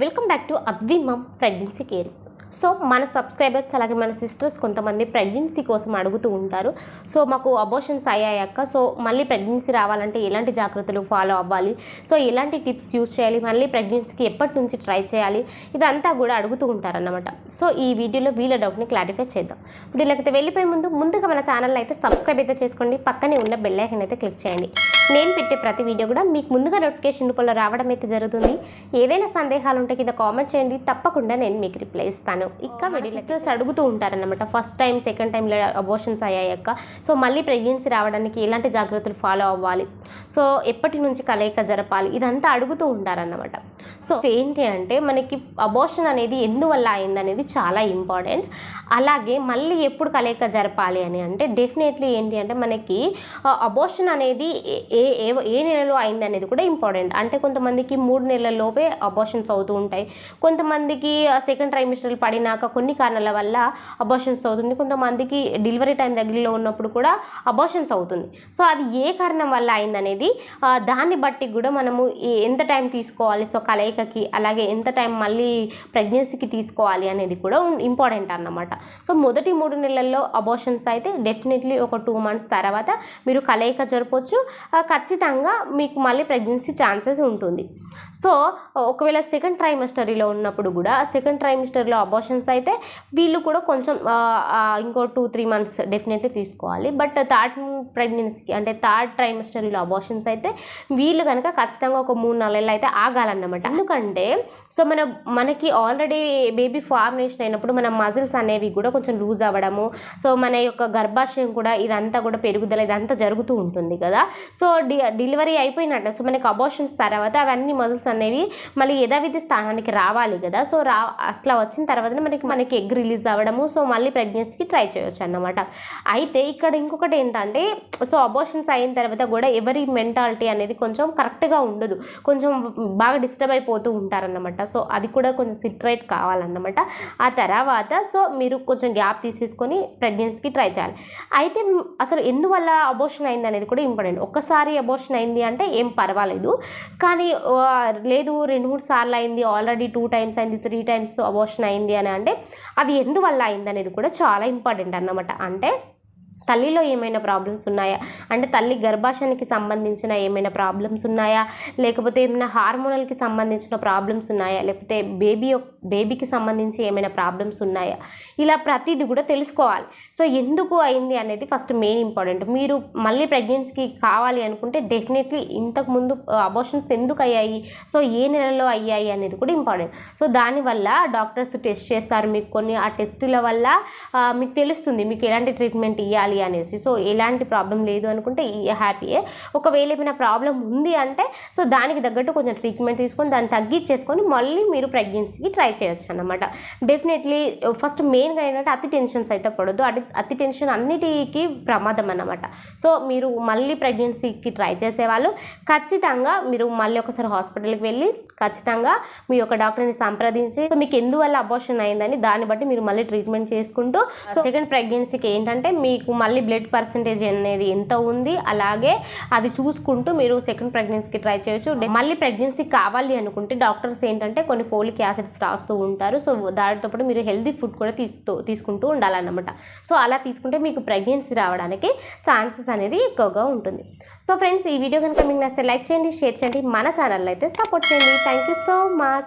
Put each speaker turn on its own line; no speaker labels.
Welcome back to Advi mom pregnancy care so మన subscribers అలాగే మన సిస్టర్స్ కొంతమంది ప్రెగ్నెన్సీ కోసం అడుగుతూ ఉంటారు. సో మాకు అబోషన్స్ అయ్యాక సో మళ్ళీ ప్రెగ్నెన్సీ రావాలంటే ఎలాంటి జాగ్రత్తలు ఫాలో అవ్వాలి? సో ఎలాంటి టిప్స్ యూజ్ చేయాలి? మళ్ళీ ప్రెగ్నెన్సీకి ఎప్పటి నుంచి ట్రై చేయాలి? ఇదంతా కూడా అడుగుతూ ఉంటారన్నమాట. సో ఈ వీడియోలో వీళ్ళ డౌట్ని క్లారిఫై చేద్దాం. ఇప్పుడు ఇలాగైతే వెళ్ళిపోయే ముందు ముందుగా మన ఛానల్ అయితే సబ్స్క్రైబ్ అయితే చేసుకోండి. పక్కనే ఉన్న బెల్ ఐకన్ అయితే క్లిక్ చేయండి. నేను పెట్టే ప్రతి వీడియో కూడా మీకు ముందుగా నోటిఫికేషన్ రూపంలో రావడం అయితే జరుగుతుంది. ఏదైనా సందేహాలు ఉంటే కింద కామెంట్ చేయండి. తప్పకుండా నేను మీకు రిప్లై ఇస్తాను. ఇంకా మెడిసిటర్స్ అడుగుతూ ఉంటారన్నమాట. First time second time abortions అయ్యాక సో మళ్ళీ ప్రెగ్నెన్సీ రావడానికి ఎలాంటి జాగ్రత్తలు ఫాలో అవ్వాలి? సో ఎప్పటి నుంచి కలయిక జరపాలి? ఇదంతా అడుగుతూ ఉంటారన్నమాట సో ఏంటి అంటే మనకి అబోషన్ అనేది ఎందువల్ల అయింది అనేది చాలా ఇంపార్టెంట్ అలాగే మళ్ళీ ఎప్పుడు కలయిక జరపాలి అని అంటే డెఫినెట్లీ ఏంటి అంటే మనకి అబోషన్ అనేది ఏ- ఏ ఏ- ఏ నెలలో అయింది అనేది కూడా ఇంపార్టెంట్ అంటే కొంతమందికి మూడు నెలల లోపే అబోషన్స్ అవుతూ ఉంటాయి. కొంతమందికి సెకండ్ ట్రైమిస్టర్ పడినాక కొన్ని కారణాల వల్ల అబోషన్స్ అవుతుంది. కొంతమందికి డెలివరీ టైం దగ్గరలో ఉన్నప్పుడు కూడా అబోషన్స్ అవుతుంది. సో అది ఏ కారణం వల్ల అయిందనేది అనేది దాన్ని బట్టి కూడా మనము ఎంత టైం తీసుకోవాలి సో కలయికకి అలాగే ఎంత టైం మళ్ళీ ప్రెగ్నెన్సీకి తీసుకోవాలి అనేది కూడా ఇంపార్టెంట్ అన్నమాట. సో మొదటి మూడు నెలల్లో అబోషన్స్ అయితే డెఫినెట్లీ ఒక టూ మంత్స్ తర్వాత మీరు కలయిక జరపవచ్చు ఖచ్చితంగా మీకు మళ్ళీ ప్రెగ్నెన్సీ ఛాన్సెస్ ఉంటుంది. సో ఒకవేళ సెకండ్ ట్రైమిస్టరీలో ఉన్నప్పుడు కూడా సెకండ్ ట్రైమిస్టర్లో అబోషన్స్ అయితే వీళ్ళు కూడా కొంచెం ఇంకో టూ త్రీ మంత్స్ డెఫినెట్లీ తీసుకోవాలి. బట్ థర్డ్ ప్రెగ్నెన్సీకి అంటే థర్డ్ ట్రైమిస్టరీలో అబోషన్స్ అయితే వీళ్ళు కనుక ఖచ్చితంగా ఒక మూడు నాలుగు నెలలు అయితే ఆగాలన్నమాట. ఎందుకంటే సో మన మనకి ఆల్రెడీ బేబీ ఫార్మేషన్ అయినప్పుడు మన మజిల్స్ అనేవి కూడా కొంచెం లూజ్ అవ్వడము సో మన యొక్క గర్భాశయం కూడా ఇదంతా కూడా పెరుగుదల ఇదంతా జరుగుతూ ఉంటుంది కదా. సో డెలివరీ అయిపోయినట్టు సో మనకి అబోషన్స్ తర్వాత అవన్నీ మజిల్స్ అనేవి మళ్ళీ యథావిధి స్థానానికి రావాలి కదా. సో రా అట్లా వచ్చిన తర్వాతనే మనకి మనకి ఎగ్ రిలీజ్ అవ్వడము సో మళ్ళీ ప్రెగ్నెన్సీకి ట్రై చేయొచ్చు అన్నమాట. అయితే ఇక్కడ ఇంకొకటి ఏంటంటే సో అబోషన్స్ అయిన తర్వాత కూడా ఎవరి మెంటాలిటీ అనేది కొంచెం కరెక్ట్గా ఉండదు. కొంచెం బాగా డిస్టర్బ్ అయిపోతూ ఉంటారన్నమాట. సో అది కూడా కొంచెం సిట్రైట్ కావాలన్నమాట. ఆ తర్వాత సో మీరు కొంచెం గ్యాప్ తీసేసుకొని ప్రెగ్నెన్సీకి ట్రై చేయాలి. అయితే అసలు ఎందువల్ల అబోషన్ అయింది అనేది కూడా ఇంపార్టెంట్ ఒక్కసారి అబోషన్ అయింది అంటే ఏం పర్వాలేదు. కానీ లేదు రెండు మూడు సార్లు అయింది ఆల్రెడీ టూ టైమ్స్ అయింది త్రీ టైమ్స్ అబోషన్ అయింది అని అంటే అది ఎందువల్ల అయింది అనేది కూడా చాలా ఇంపార్టెంట్ అన్నమాట. అంటే తల్లిలో ఏమైనా ప్రాబ్లమ్స్ ఉన్నాయా? అంటే తల్లి గర్భాశయానికి సంబంధించిన ఏమైనా ప్రాబ్లమ్స్ ఉన్నాయా? లేకపోతే ఏమైనా హార్మోనల్కి సంబంధించిన ప్రాబ్లమ్స్ ఉన్నాయా? లేకపోతే బేబీ బేబీకి సంబంధించి ఏమైనా ప్రాబ్లమ్స్ ఉన్నాయా? ఇలా ప్రతిదీ కూడా తెలుసుకోవాలి. సో ఎందుకు అయింది అనేది ఫస్ట్ మెయిన్ ఇంపార్టెంట్ మీరు మళ్ళీ ప్రెగ్నెన్సీకి కావాలి అనుకుంటే డెఫినెట్లీ ఇంతకుముందు అబోషన్స్ ఎందుకు అయ్యాయి? సో ఏ నెలలో అయ్యాయి అనేది కూడా ఇంపార్టెంట్ సో దానివల్ల డాక్టర్స్ టెస్ట్ చేస్తారు మీకు కొన్ని. ఆ టెస్టుల వల్ల మీకు తెలుస్తుంది మీకు ఎలాంటి ట్రీట్మెంట్ ఇవ్వాలి అనేసి. సో ఎలాంటి ప్రాబ్లం లేదు అనుకుంటే హ్యాపీయే. ఒకవేళ ఏమైనా ప్రాబ్లం ఉంది అంటే సో దానికి తగ్గట్టు కొంచెం ట్రీట్మెంట్ తీసుకొని దాన్ని తగ్గించేసుకొని మళ్ళీ మీరు ప్రెగ్నెన్సీకి ట్రై చేయొచ్చు అనమాట డెఫినెట్లీ ఫస్ట్ మెయిన్గా ఏంటంటే అతి టెన్షన్స్ అయితే పడదు అతి అతి టెన్షన్ అన్నిటికీ ప్రమాదం అనమాట సో మీరు మళ్ళీ ప్రెగ్నెన్సీకి ట్రై చేసేవాళ్ళు. ఖచ్చితంగా మీరు మళ్ళీ ఒకసారి హాస్పిటల్కి వెళ్ళి ఖచ్చితంగా మీ యొక్క డాక్టర్ని సంప్రదించి సో మీకు ఎందువల్ల అబోషన్ అయిందని దాన్ని బట్టి మీరు మళ్ళీ ట్రీట్మెంట్ చేసుకుంటూ సెకండ్ ప్రెగ్నెన్సీకి ఏంటంటే మీకు మళ్ళీ బ్లడ్ పర్సంటేజ్ అనేది ఎంత ఉంది అలాగే అది చూసుకుంటూ మీరు సెకండ్ ప్రెగ్నెన్సీకి ట్రై చేయొచ్చు. మళ్ళీ ప్రెగ్నెన్సీ కావాలి అనుకుంటే డాక్టర్స్ ఏంటంటే కొన్ని ఫోలిక్ యాసిడ్స్ రాస్తూ ఉంటారు. సో దానితో పాటు మీరు హెల్తీ ఫుడ్ కూడా తీస్తూ తీసుకుంటూ ఉండాలన్నమాట. సో అలా తీసుకుంటే మీకు ప్రెగ్నెన్సీ రావడానికి ఛాన్సెస్ అనేది ఎక్కువగా ఉంటుంది. సో ఫ్రెండ్స్ ఈ వీడియో కనుక మీకు నచ్చితే లైక్ చేయండి షేర్ చేయండి మన ఛానల్ అయితే సపోర్ట్ చేయండి. Thank you so much